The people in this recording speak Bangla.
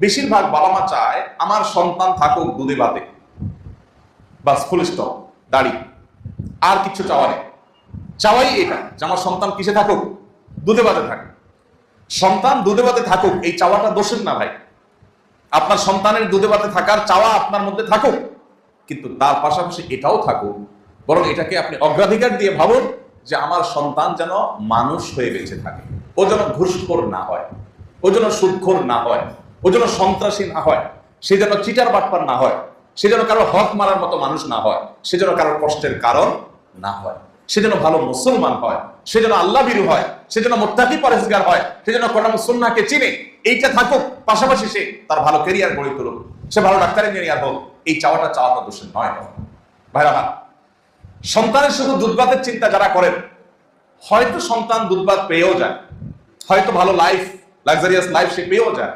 বেশিরভাগ বাবা মা চায় আমার সন্তান থাকুক, দুধে বাতে বাস ফুল স্টপ দাড়ি। আর কিছু চাওয়া নেই। চাওয়াই এটা যে আমার সন্তান কিসে থাকুক? দুধে বাতে থাকুক সন্তান দুধে বাতে থাকুক, এই চাওয়াটা দোষের না ভাই। আপনার সন্তানের দুধে বাতে থাকার চাওয়া আপনার মধ্যে থাকুক, কিন্তু তার পাশাপাশি এটাও থাকুক, বরং এটাকে আপনি অগ্রাধিকার দিয়ে ভাবুন যে আমার সন্তান যেন মানুষ হয়ে বেঁচে থাকে। ও যেন ঘুষখোর না হয়। ও যেন সুদখোর না হয়। ও যেন সন্ত্রাসী না হয়, সে যেন চিটার বাটপার না হয়, সে যেন কারও হক মারার মতো মানুষ না হয়, সে যেন কারোর কষ্টের কারণ না হয়। সে যেন ভালো মুসলমান হয়, সে যেন আল্লাহ বিরু হয়, সে যেন মোত্তাকি পরেজগার হয়, সে যেন কোরআন সুন্নাহকে চিনে, এইটা থাকুক, পাশাপাশি সে তার ভালো ক্যারিয়ার গড়ে তুলুক, সে ভালো ডাক্তার ইঞ্জিনিয়ার হোক, এই চাওয়াটা চাওয়াটা দোষের নয়। ভাইরা সন্তানের শুধু দুধবাতের চিন্তা যারা করেন, হয়তো সন্তান দুধবাত পেয়েও যায়, হয়তো ভালো লাইফ লাক্সারিয়াস লাইফ সে পেয়েও যায়